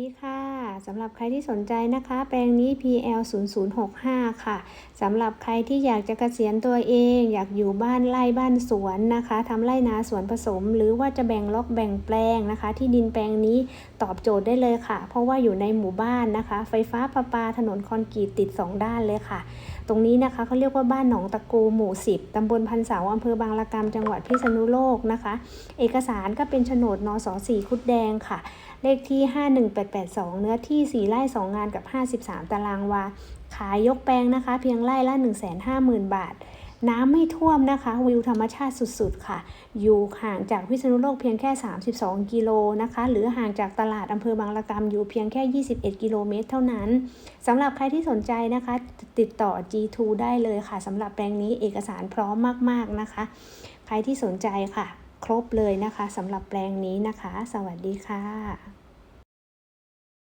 ดีค่ะสำหรับใครที่สนใจนะคะ แปลงนี้ PL 0 0 6 5ค่ะสำหรับใครที่อยากจะเกษียณตัวเอง อยากอยู่บ้านไร่บ้านสวนนะคะทำไร่นาสวนผสม หรือว่าจะแบ่งล็อกแบ่งแปลงนะคะ ที่ดินแปลงนี้ตอบโจทย์ได้เลยค่ะ เพราะว่าอยู่ในหมู่บ้านนะคะ ไฟฟ้าประปาถนนคอนกรีตติด 2 ด้านเลยค่ะ ตรงนี้นะคะเขาเรียกว่าบ้านหนองตะกูหมู่ 10ตำบลพันเสาอำเภอบางละกำจังหวัดพิษณุโลกนะคะ เอกสารก็เป็นโฉนดนสสี่คุดแดงค่ะ เลขที่ 51882 เนื้อที่ 4 ไร่ 2 งานกับ 53 ตารางวา ขายยกแปลงนะคะ เพียงไร่ละ 150,000 บาท น้ำไม่ท่วมนะคะ วิวธรรมชาติสุดๆ ค่ะ อยู่ห่างจากพิษณุโลกเพียงแค่ 32 กิโลนะคะ หรือห่างจากตลาดอำเภอบางละกำอยู่เพียงแค่ 21 กิโลเมตรเท่านั้นสำหรับใครที่สนใจนะคะ ติดต่อ G2 ได้เลยค่ะสำหรับแปลงนี้เอกสารพร้อมมากๆนะคะ ใครที่สนใจค่ะครบเลยนะคะสำหรับแปลงนี้นะคะ สวัสดีค่ะ